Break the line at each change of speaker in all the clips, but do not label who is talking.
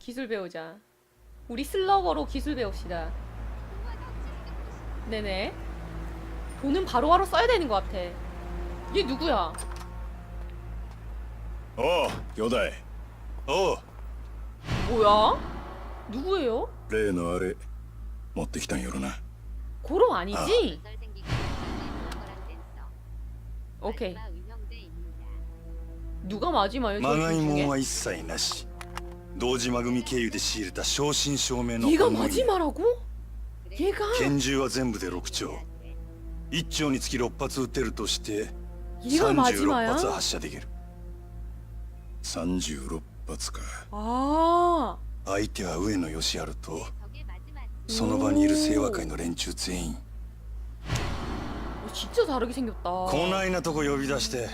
기술 배우자. 우리 슬러거로 기술 배웁시다. 네네. 돈은 바로바로 써야 되는 것 같아. 얘 누구야?
おう兄弟おう
뭐야? 누구예요?
例のあれ持ってきたんやろな
고로 아니지?
전설생기가 유명한 거란 댄서.
오케이.
마지막 의형제입니다.
누가 마지막에
ま
저
がい
둘
もん
중에?
は一切なし 堂島組経由で仕入れた正真正銘の
얘가
暗号
마지막이라고? 얘가
拳銃は全部で6丁1丁につき6発撃てるとして
얘가
36
마지막이야?
発発射できる36発か
아.
相手は上野義治と
저게 마지막
その場にいる清和会の連中全員
어, 진짜 다르게 생겼다.
こないなとこ呼び出して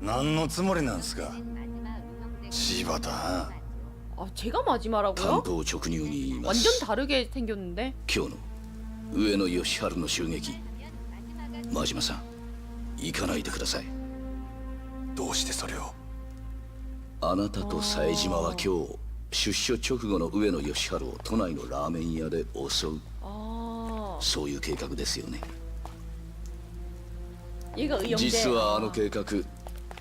何のつもりなんすか
마지막 의형제.
柴田
아, 제가
担
마지막이라고요?
当直入に言いま
완전
す
다르게 생겼는데.
今日の上野義治の襲撃
마지막은
真島さん行かないでください
どうしてそれを
あなたと冴島は今日出所直後の上野義治を都内のラーメン屋で襲う
아.
そういう計画ですよね
얘가 의형제.
実はあの計画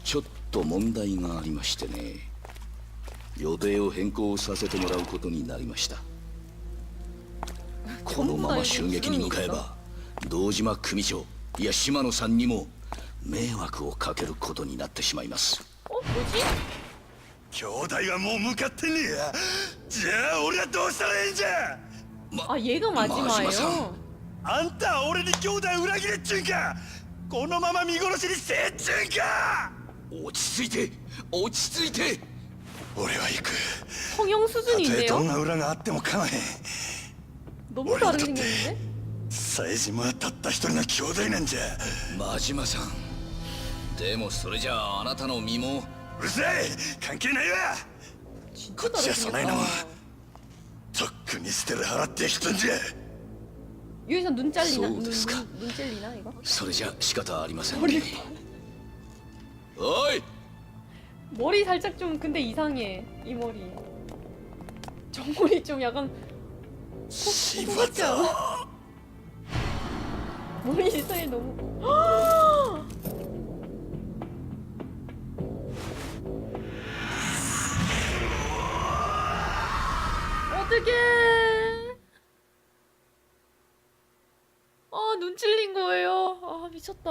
ちょっと問題がありましてね 予定を変更させてもらうことになりましたこのまま襲撃に向かえば堂島組長いや島野さんにも迷惑をかけることになってしまいます
어, 뭐지?
兄弟はもう向かってねえやじゃあ俺はどうしたらええんじゃ
아, 얘가 마지막이에요.
마지막.
あんたは俺に兄弟裏切れっちゅうんかこのまま見殺しにせえっちゅうんか
落ち着いて落ち着いて
俺は行く
성형
たとえ
수준인데요?
どんな裏があっても構わへん
너무 다르게 생겼는데?
冴島はたった一人の兄弟なんじゃ
真島さんでもそれじゃああなたの身も
うるさい関係ないわ
진짜 다르게
진짜
생겼다.
사나이나마. とっくに捨てる払って人んじゃ
여기서 눈 잘리나? 눈,
そうですか
눈, 눈 잘리나 이거?
それじゃ仕方ありません
머리
おい
머리 살짝 좀 근데 이상해 이 머리. 저 머리 좀 약간 않아? 머리 스타일 너무 어떡해! 아눈 찔린 거예요. 아 미쳤다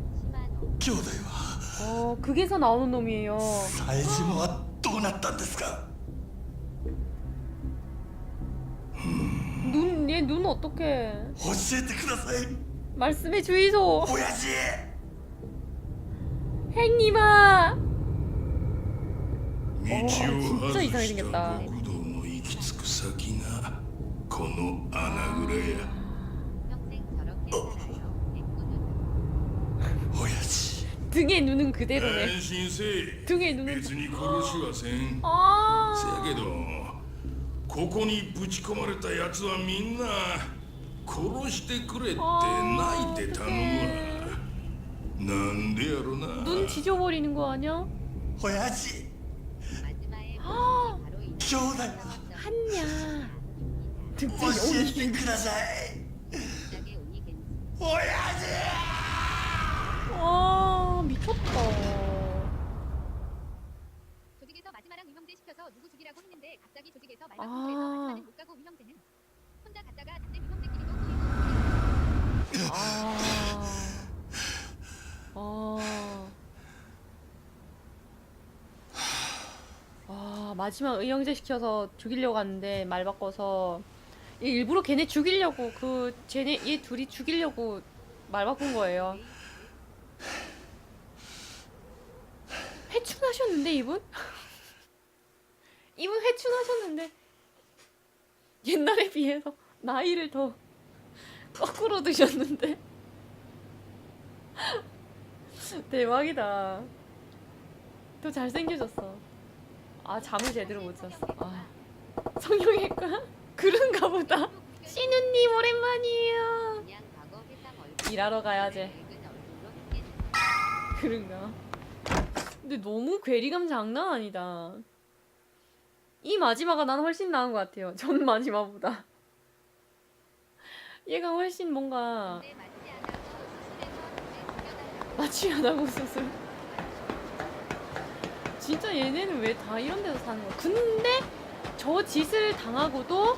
兄弟は
어, 극에서 나오는 놈이에요
冴島はどうなったんですか
눈, 얘 눈 어떡해
教えてください
말씀의 주의소
親父
행님아
道を
진짜
外
이상하게
し
생겼다
た極道の行き着く先がこの穴蔵や
등에 눈은 그대로네
安心せえ
등에 눈은
別に殺しはせん
아
せやけどここにぶち込まれたやつはみんな殺してくれって泣いて頼むわなんでやろな
눈 지져버리는 거 아니야?
親父
마지막에
아.
바로 이
兄弟は
한냐 등등
教
여기
えてください
갑자기 운이 괜찮
親父
아 미쳤다
조직에서 마지막랑 위형제 시켜서 누구 죽이라고 했는데 갑자기 조직에서
아.
말만 해서 마지막은 못 가고 위형제는 혼자 갔다가 위형제끼리도 꼬이고
아... 아... 아 마지막 의형제 시켜서 죽이려고 하는데 말 바꿔서 이 일부러 걔네 죽이려고 그 쟤네 얘 둘이 죽이려고 말 바꾼 거예요. 회춘하셨는데 이분? 이분 회춘하셨는데 옛날에 비해서 나이를 더 거꾸로 드셨는데 대박이다. 더 잘생겨졌어. 아 잠을 제대로 못 잤어. 아 성형외과 그런가 보다. 신우님 오랜만이에요. 일하러 가야지. 그런가? 근데 너무 괴리감 장난 아니다. 이 마지막가 난 훨씬 나은 것 같아요. 전 마지막보다. 얘가 훨씬 뭔가
맞지 않아고
수술. 진짜 얘네는 왜 다 이런 데서 사는 거야? 근데 저 짓을 당하고도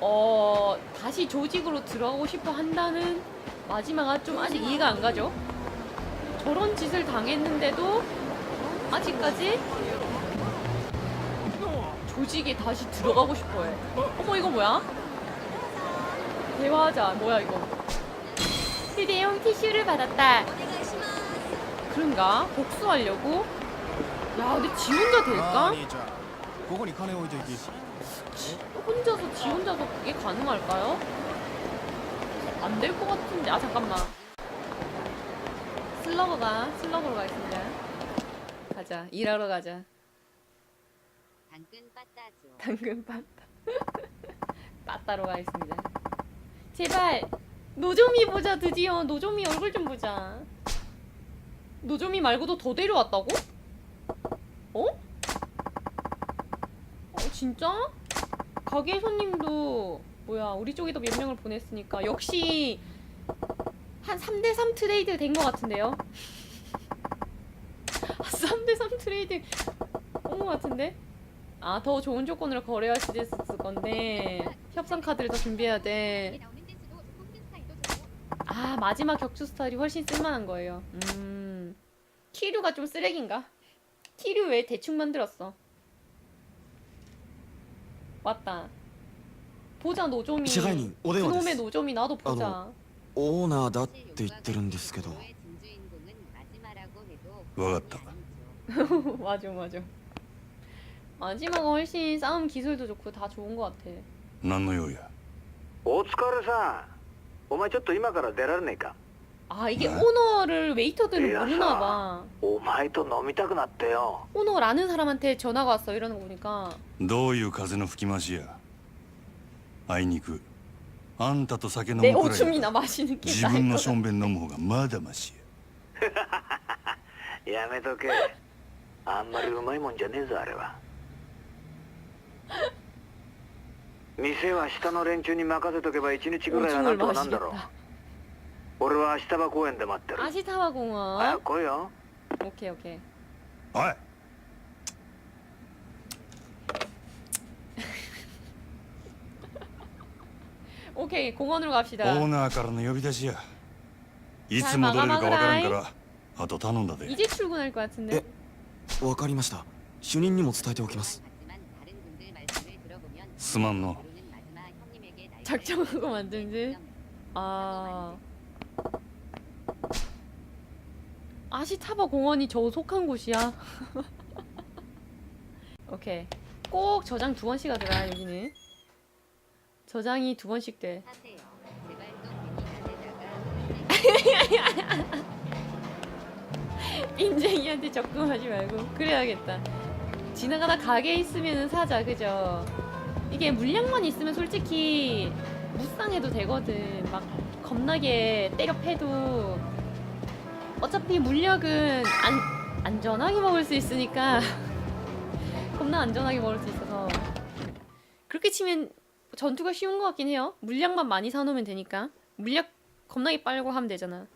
어 다시 조직으로 들어가고 싶어 한다는 마지막가 좀 아직 이해가 안 가죠? 저런 짓을 당했는데도 아직까지 조직에 다시 들어가고 싶어해. 어머 이거 뭐야? 대화하자. 뭐야 이거? 휴대용 티슈를 받았다. 그런가? 복수하려고? 야, 근데 지 혼자 될까?
지,
혼자서 지 혼자서 그게 가능할까요? 안 될 것 같은데. 아 잠깐만. 슬러거가 슬러거로 가겠습니다. 가자. 일하러 가자.
당근 빠따죠.
당근 빠따. 빠따로 가겠습니다. 제발 노조미 보자 드디어 노조미 얼굴 좀 보자. 노조미 말고도 더 데려왔다고? 어? 어 진짜? 가게 손님도 뭐야 우리 쪽에도 몇 명을 보냈으니까 역시 한 3대3 트레이드 된 것 같은데요. 아, 3대3 트레이드 온것 같은데? 아, 더 좋은 조건으로 거래할 수 있을 건데 협상 카드를 더 준비해야 돼. 아, 마지막 격투 스타일이 훨씬 쓸만한 거예요. 음. 키류가 좀 쓰레기인가? 키류 왜 대충 만들었어? 왔다. 보자 노조미. 그놈의 노조미 나도 보자.
オーナーだって言ってるんですけど
너의 진주인공은 마지막이라고 해도
와갔다.
아니죠.
맞아 맞아. 마지막은 훨씬 싸움 기술도 좋고 다 좋은 것 같아.
何の用や
お疲れさんお前ちょっと今から出られねえか
아 이게
네?
오너를 웨이터들은
이야,
모르나 봐.
お前と飲みたくなってよ
오너를 아는 사람한테 전화가 왔어 이러는 거 보니까
どういう風の吹き回しやあいにく あんたと酒飲む
내
くらい
오줌이나 마시는 게
自
나을
分の
것
しょんべん飲む方がまだましや
やめとけあんまりうまいもんじゃねえぞあれは店は下の連中に任せとけば一日ぐらいはなん
오줌을
とかなんだろう
마시겠다.
俺は足場公園で待ってる
아시타와
早
공원.
く来いよ
오케이 오케이.
おい
오케이 공원으로 갑시다.
オーナーからの呼び出しやいつ戻れるかわからんからあと頼んだで
이제 출근할 것 같은데.
えわかりました主任にも伝えておきます
하지만 다른 분들 말씀을 들어보면
すまんの
결혼은 마지막 형님에게 날
작정하고 만든 듯. 아. 아시타바 공원이 저 속한 곳이야. 오케이. 꼭 저장 두 번씩 하더라 여기는. 저장이 두 번씩 돼. 인쟁이한테 적금하지 말고 그래야겠다. 지나가다 가게 있으면 사자 그죠? 이게 물량만 있으면 솔직히 무쌍해도 되거든. 막 겁나게 때려 패도 어차피 물약은 안 안전하게 먹을 수 있으니까 겁나 안전하게 먹을 수 있어서 그렇게 치면 전투가 쉬운 것 같긴 해요. 물약만 많이 사놓으면 되니까. 물약 겁나게 빨고 하면 되잖아.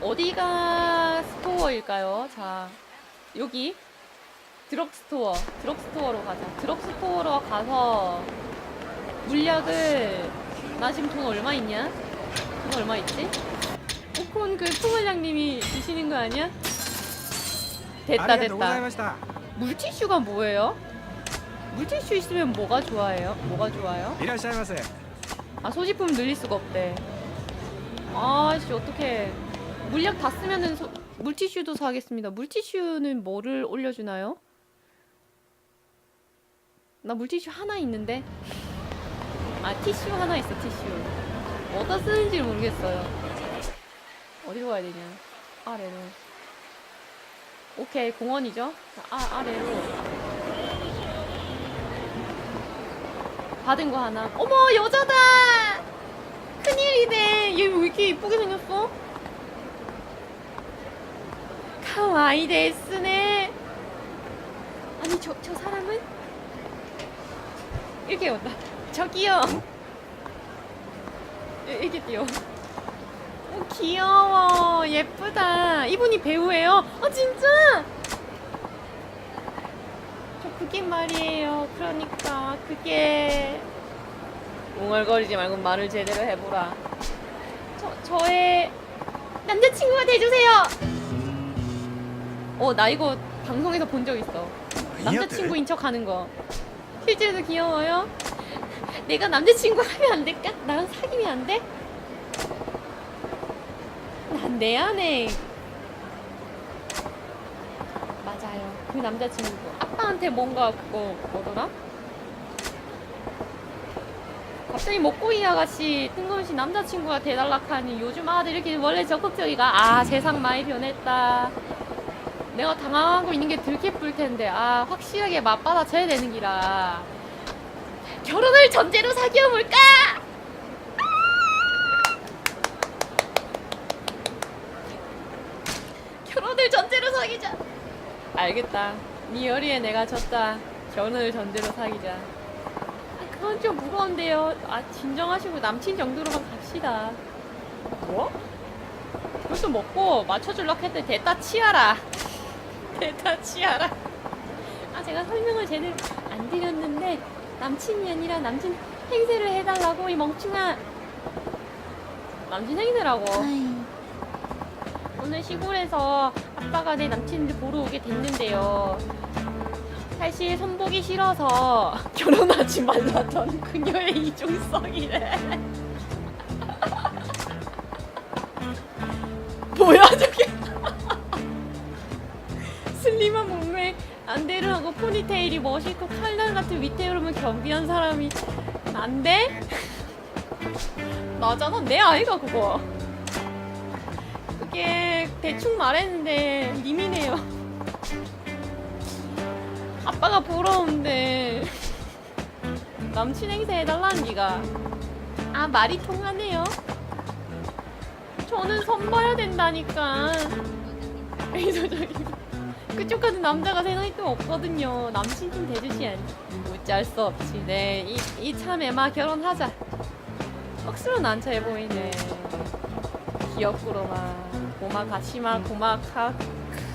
어디가 스토어일까요? 자, 여기 드럭스토어. 드럭스토어로 가자. 드럭스토어로 가서 물약을 나 지금 돈 얼마 있냐? 돈 얼마 있지? 오콘 그 풍물량님이 주시는 거 아니야? 됐다 됐다. 물티슈가 뭐예요? 물티슈 있으면 뭐가 좋아해요? 뭐가 좋아요?
いらっしゃいませ
아 소지품 늘릴 수가 없대. 아씨 어떡해. 물약 다 쓰면은 소, 물티슈도 사겠습니다. 물티슈는 뭐를 올려주나요? 나 물티슈 하나 있는데. 아 티슈 하나 있어 티슈. 어디다 쓰는지 모르겠어요. 어디로 가야 되냐? 아래로. 오케이 공원이죠? 아 아래로. 받은 거 하나. 어머 여자다. 큰일이네. 얘 왜 이렇게 이쁘게 생겼어? 카와이 데스네. 아니 저 저 사람은 이렇게 온다. 저기요. 이- 이렇게 뛰어. 오, 귀여워. 예쁘다. 이분이 배우예요. 아 진짜? 저 그게 말이에요. 그러니까 그게 웅얼거리지 말고 말을 제대로 해보라. 저 저의 남자친구가 돼주세요. 어 나 이거 방송에서 본 적 있어. 남자친구인 척 하는 거. 실제로도 귀여워요. 내가 남자친구 하면 안 될까? 나랑 사귀면 안 돼? 난 내 안에 맞아요. 그 남자친구 아빠한테 뭔가 그거 뭐더라? 갑자기 먹고이 아가씨 뜬금없이 남자친구가 돼달라 하니 요즘 아들 이렇게 원래 적극적이가 아 세상 많이 변했다. 내가 당황하고 있는 게 들키쁠 텐데 아 확실하게 맞받아쳐야 되는 기라 결혼을 전제로 사귀어 볼까? 결혼을 전제로 사귀자. 알겠다. 네 열의에 내가 졌다. 결혼을 전제로 사귀자. 아, 그건 좀 무거운데요. 아 진정하시고 남친 정도로만 갑시다. 뭐? 그것도 먹고 맞춰줄락 했더니 대따 치아라. 대따 치아라. 아 제가 설명을 제대로 안 드렸는데 남친이 아니라 남친 행세를 해달라고 이 멍충아. 남친 행세라고. 오늘 시골에서 아빠가 내 남친을 보러 오게 됐는데요. 사실 손보기 싫어서 결혼하지 말라던 그녀의 이중성이래. 뭐야 저게? 슬림한 몸매 안대를 하고 포니테일이 멋있고 칼날 같은 위태로움을 겸비한 사람이 안 돼? 나잖아 내 아이가 그거. 대충 말했는데 님이네요. 아빠가 온대. 남친 행세 해달라는 기가. 아 말이 통하네요. 저는 선 봐야 된다니까. 그쪽 같은 남자가 세상에 또 없거든요. 남친 좀 대주시안. 어찌할 수 없지. 네, 이, 이 참에 막 결혼하자. 억수로 난처해 보이네. 귀엽구로만. 고마 가시마 고마 카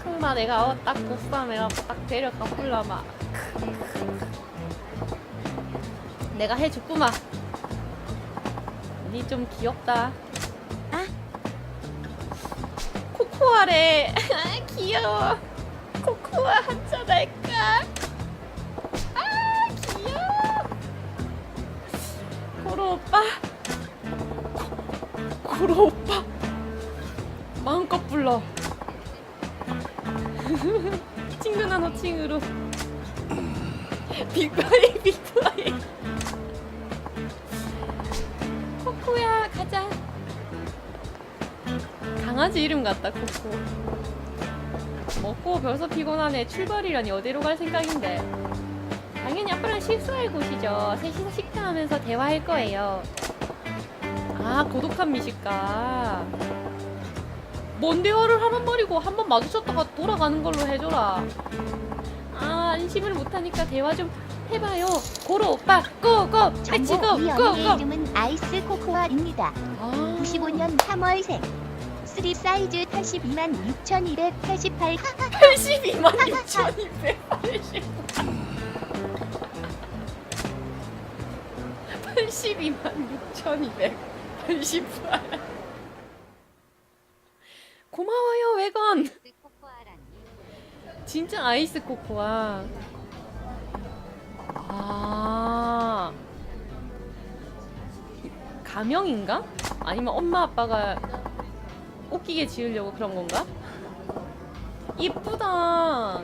크마 내가 어, 딱 보쌈해가 딱 데려가 훌라마. 내가 해줬구마. 니 좀 귀엽다. 아? 코코아래. 아, 귀여워. 코코아 한잔 할까? 불러. 친근한 호칭으로. 빅바이, 빅바이. 코코야, 가자. 강아지 이름 같다, 코코. 먹고 벌써 피곤하네. 출발이라니 어디로 갈 생각인데. 당연히 아빠랑 식사할 곳이죠. 셋이서 식사하면서 대화할 거예요. 아, 고독한 미식가. 뭔 대화를 하란 말이고 한 번 마주쳤다가 돌아가는 걸로 해줘라. 아 안심을 못하니까 대화 좀 해봐요. 고로 오빠 고고
정보 고이 언니의
고고.
이름은 아이스 코코아입니다.
아,
95년 3월생. 3 사이즈 82만 6,288.
82만 6,280. 82만 6,288. 고마워요 외건. 진짜 아이스 코코아. 아. 가명인가? 아니면 엄마 아빠가 웃기게 지으려고 그런 건가? 이쁘다.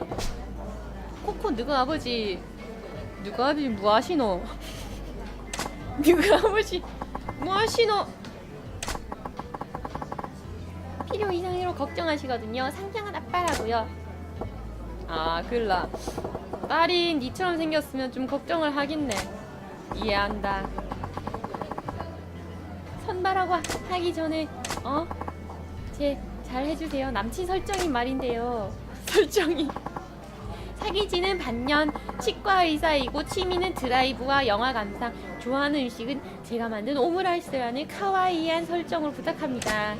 코코 누가 아버지 누가 아버지 뭐 하시노? 누가 아버지 뭐 하시노? 필요 이상으로 걱정하시거든요. 상냥한 아빠라고요. 아, 글라. 딸이 니처럼 생겼으면 좀 걱정을 하겠네. 이해한다. 선발하고 하기 전에 어? 제 잘 해주세요. 남친 설정이 말인데요. 설정이. 사귀지는 반년, 치과 의사이고 취미는 드라이브와 영화 감상, 좋아하는 음식은 제가 만든 오므라이스라는 카와이한 설정을 부탁합니다.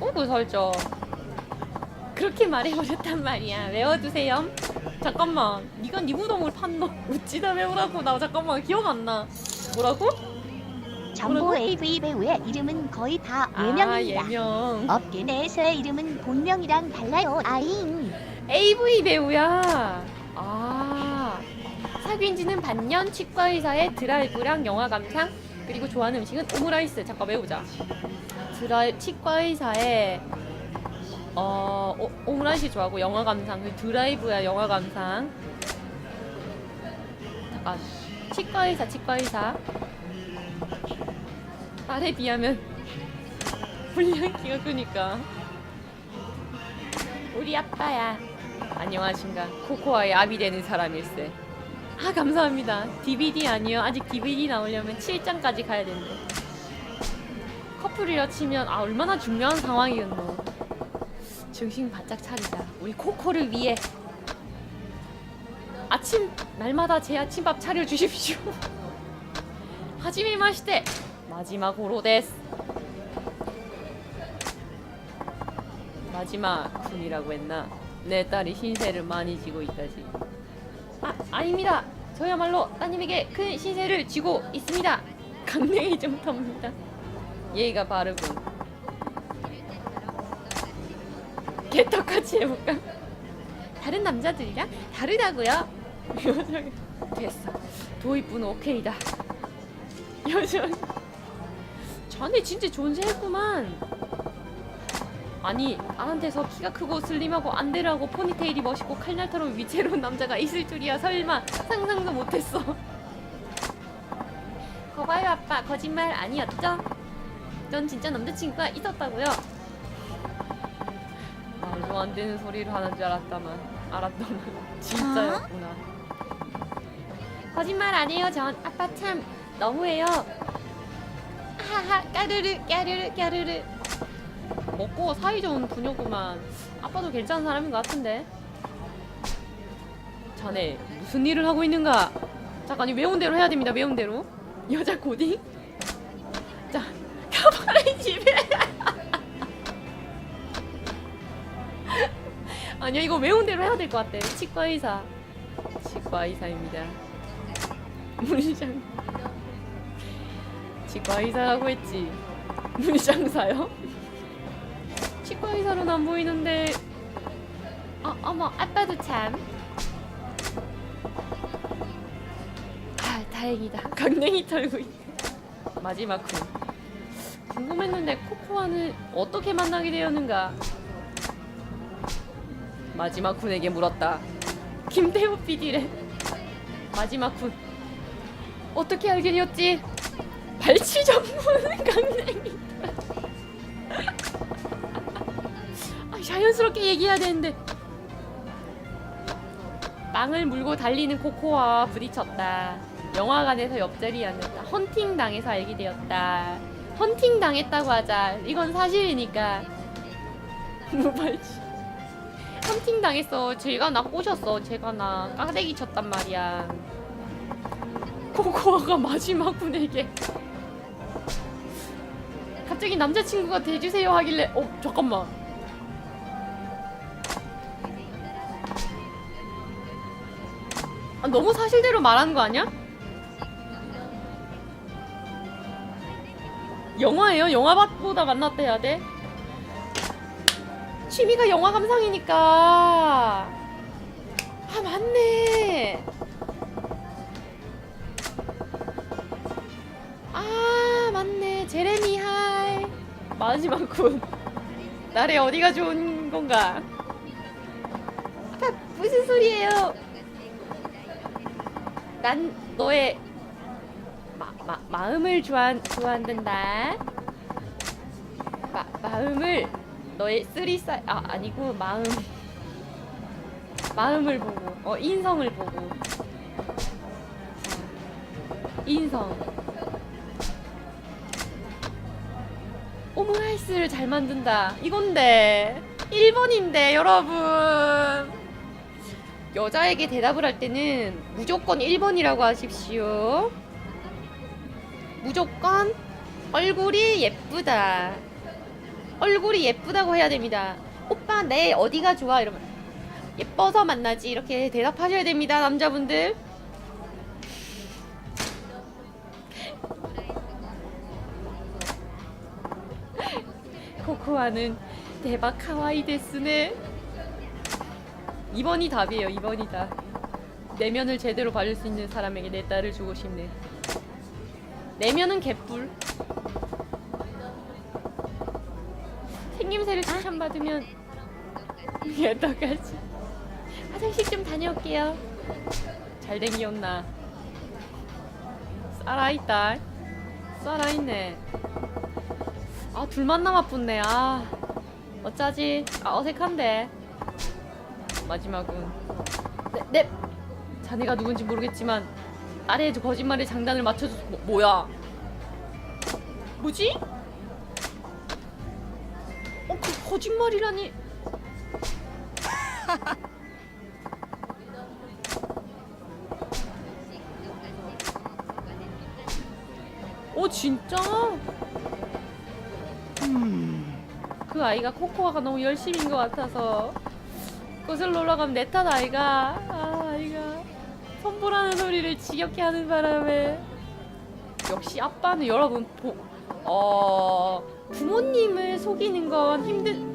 그 설정? 그렇게 말해버렸단 말이야. 외워두세요. 잠깐만, 네가 네 무덤을 판너 웃지다 외우라고 나 잠깐만 기억 안 나. 뭐라고? 뭐라고?
AV 배우의 이름은 거의
다아
예명입니다.
예명.
업계 내에서의 이름은 본명이랑 달라요. 아잉.
AV 배우야. 아. 사귄 지는 반년 치과 의사의 드라이브랑 영화 감상 그리고 좋아하는 음식은 오므라이스. 잠깐 외우자. 드라이 치과 의사의 어 오, 오므라이스 좋아하고 영화 감상 그 드라이브야 영화 감상. 잠깐. 치과 의사 치과 의사. 딸에 비하면 분량기가 크니까. 우리 아빠야. 안녕하신가. 코코아의 아비 되는 사람일세. 아, 감사합니다. DVD 아니요. 아직 DVD 나오려면 7장까지 가야 된대. 커플이라 치면, 아, 얼마나 중요한 상황이었노. 정신 바짝 차리자. 우리 코코를 위해. 아침, 날마다 제 아침밥 차려 주십시오. 하지메 마시테. 마지막으로 데스. 마지막 군이라고 했나? 내 딸이 신세를 많이 지고 있다지. 아, 아닙니다. 저야말로 따님에게 큰 신세를 지고 있습니다. 강냉이 좀 텁니다. 예의가 바르군. 개떡같이 해볼까? 다른 남자들이랑 다르다고요? 됐어. 도입부는 오케이다. 여자. 자네 진짜 존재했구만. 아니 나한테서 키가 크고 슬림하고 안대라고 포니테일이 멋있고 칼날처럼 위태로운 남자가 있을 줄이야 설마 상상도 못했어 거봐요 아빠 거짓말 아니었죠? 전 진짜 남자친구가 있었다고요? 말도 안 되는 소리를 하는 줄 알았다만 알았더만. 진짜였구나. 거짓말 아니에요 전. 아빠 참 너무해요. 하하 까르르 까르르 까르르. 먹고 사이좋은 부녀구만. 아빠도 괜찮은 사람인 것 같은데. 자네 무슨 일을 하고 있는가? 잠깐 이 외운 대로 해야 됩니다 외운 대로. 여자 고딩 아니야 이거 외운 대로 해야 될 것 같아 치과 의사 치과 의사입니다 문장 치과 의사라고 했지 문장사요? 치과 의사로는 안 보이는데 아 어머 아빠도 참 아, 다행이다. 강냉이 털고 있네. 마지막 군. 궁금했는데 코코아는 어떻게 만나게 되었는가? 마지막 군에게 물었다. 김태호 PD래. 마지막 군. 어떻게 알게 되었지? 발치 전문 강냉이. 아, 자연스럽게 얘기해야 되는데. 빵을 물고 달리는 코코와 부딪혔다. 영화관에서 옆자리에 앉았다. 헌팅 당해서 알게 되었다. 헌팅 당했다고 하자. 이건 사실이니까. 무발치. 헌팅 당했어. 제가 나 꼬셨어. 제가 나 까대기 쳤단 말이야. 코코아가 마지막 분에게 갑자기 남자친구가 돼주세요 하길래 어 잠깐만 아, 너무 사실대로 말하는 거 아니야? 영화예요? 영화 보다 만났다 해야 돼? 취미가 영화 감상이니까. 아 맞네. 아 맞네. 제레미 하이. 마지막 군 날에 어디가 좋은 건가? 아빠 무슨 소리예요? 난 너의 마, 마, 마음을 좋아, 좋아한단다. 마, 마음을 너의 쓰리사 아 아니고 마음 마음을 보고 어 인성을 보고. 인성. 오므라이스를 잘 만든다. 이건데 1번인데 여러분. 여자에게 대답을 할 때는 무조건 1번이라고 하십시오. 무조건 얼굴이 예쁘다 얼굴이 예쁘다고 해야 됩니다. 오빠 내 어디가 좋아? 이러면 예뻐서 만나지. 이렇게 대답하셔야 됩니다 남자분들. 코코아는 대박 카와이 데스네. 2번이 답이에요 2번이다 내면을 제대로 봐줄 수 있는 사람에게 내 딸을 주고 싶네. 내면은 개뿔 생김새를 칭찬받으면 어떡하지? 화장실 좀 다녀올게요. 잘된 기억나. 살아있다. 살아있네. 아 둘만 남았붙네. 아 어쩌지? 아 어색한데. 마지막은. 네, 네. 자네가 누군지 모르겠지만 딸의 거짓말에 장단을 맞춰줘 뭐, 뭐야? 뭐지? 거짓말이라니. 어 진짜? 그 아이가 코코아가 너무 열심인 것 같아서 거슬러 올라가면 내 탓 아이가. 아 아이가. 선보라는 소리를 지겹게 하는 바람에. 역시 아빠는 여러분 보, 어 부모님을 속이는 건 힘든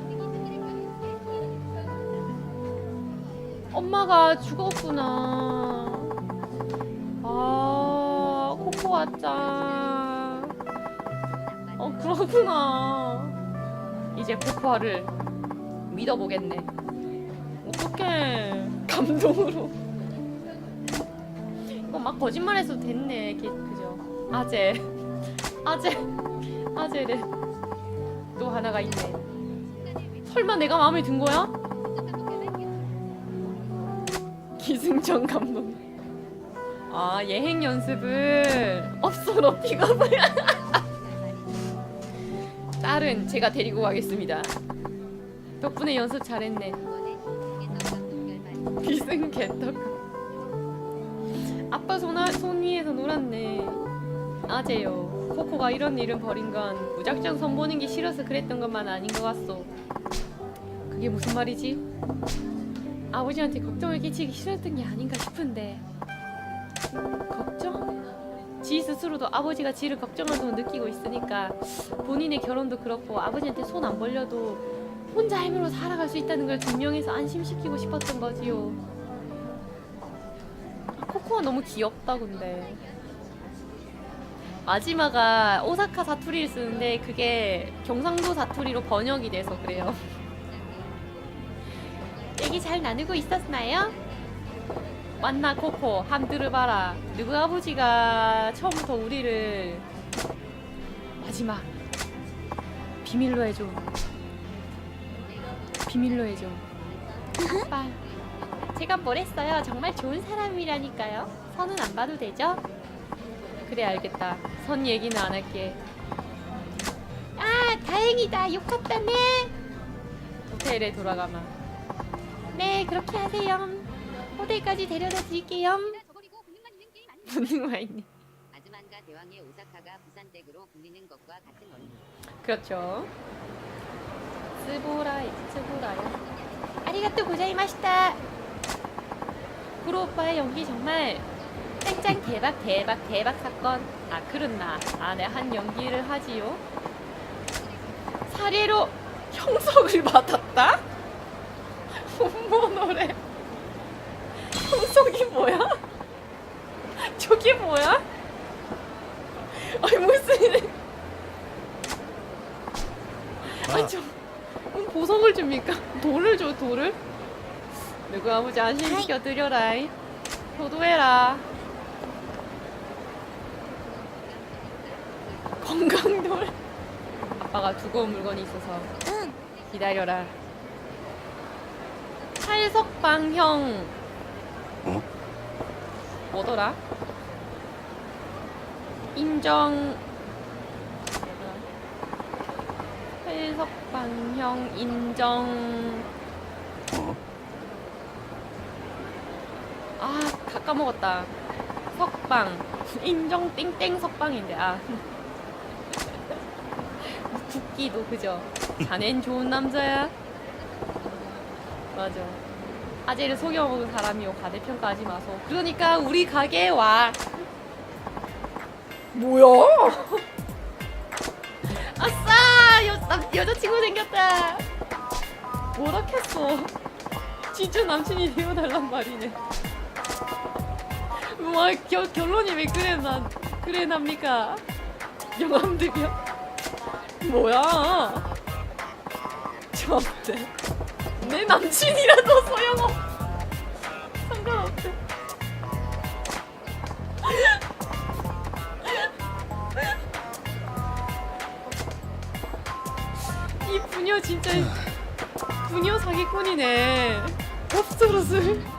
엄마가 죽었구나. 아 코코아 짱어 그렇구나. 이제 코코아를 믿어보겠네. 어떡해. 감동으로. 이거 막 거짓말해서 됐네. 게- 그죠? 아재. 아재. 아재래 또 하나가 있네. 설마 내가 마음에 든 거야? 기승전 감독 아 예행 연습을 업소로 픽업을 딸은 제가 데리고 가겠습니다. 덕분에 연습 잘했네. 기승 개떡. 아빠 손, 아, 손 위에서 놀았네. 아재요 코코가 이런 일은 벌인 건 무작정 선보는 게 싫어서 그랬던 것만 아닌 것 같소 그게 무슨 말이지? 아버지한테 걱정을 끼치기 싫었던 게 아닌가 싶은데 걱정? 지 스스로도 아버지가 지를 걱정한다고 느끼고 있으니까 본인의 결혼도 그렇고 아버지한테 손 안 벌려도 혼자 힘으로 살아갈 수 있다는 걸 증명해서 안심시키고 싶었던 거지요. 아, 코코가 너무 귀엽다 근데. 마지막아 오사카 사투리를 쓰는데 그게 경상도 사투리로 번역이 돼서 그래요. 얘기 잘 나누고 있었나요? 맞나 코코 함 들어봐라. 누구 아버지가 처음부터 우리를 마지막 비밀로 해줘. 비밀로 해줘. 아빠. 제가 뭘 했어요? 정말 좋은 사람이라니까요. 선은 안 봐도 되죠? 그래 알겠다 선 얘기는 안 할게 아 다행이다 욕했다네 호텔에 돌아가마 네 그렇게 하세요 호텔까지 데려다 드릴게요
저버리고 근육만 있는 게임 아니야?
분능 와있네
아즈만과 대왕의 오사카가 부산댁으로 불리는 것과 같은 원리.
그렇죠. 스보라이, 스보라요. 아리가또 고자이마시다. 구로 오빠의 연기 정말 짱짱 대박 대박 대박 사건. 아 그렇나. 아, 내한 연기를 하지요. 사례로 형석을 받았다? 홍보 노래. 형석이 뭐야? 저게 뭐야? 아니 무슨 아니 저 음, 보석을 줍니까? 돌을 줘 돌을? 누구 아버지 안심시켜 드려라. 효도해라. 건강돌. 아빠가 두고 온 물건이 있어서 기다려라. 찰석방형.
어?
뭐더라? 인정. 찰석방형 인정.
어?
아, 다 까먹었다. 석방. 인정 땡땡 석방인데, 아. 국기도 그죠? 자넨 좋은 남자야? 맞아. 아재를 속여먹은 사람이요. 과대평가하지 마소. 그러니까 우리 가게에 와. 뭐야? 아싸! 여, 남, 여자친구 생겼다. 뭐라 했어? 진짜 남친이 되어달란 말이네. 와 겨, 결론이 왜 그래 난 그래 납니까? 영암득이요? 뭐야? 저 어때? 내 남친이라도 소용없 상관없대. 이 부녀 진짜 부녀 사기꾼이네. 업소로슬.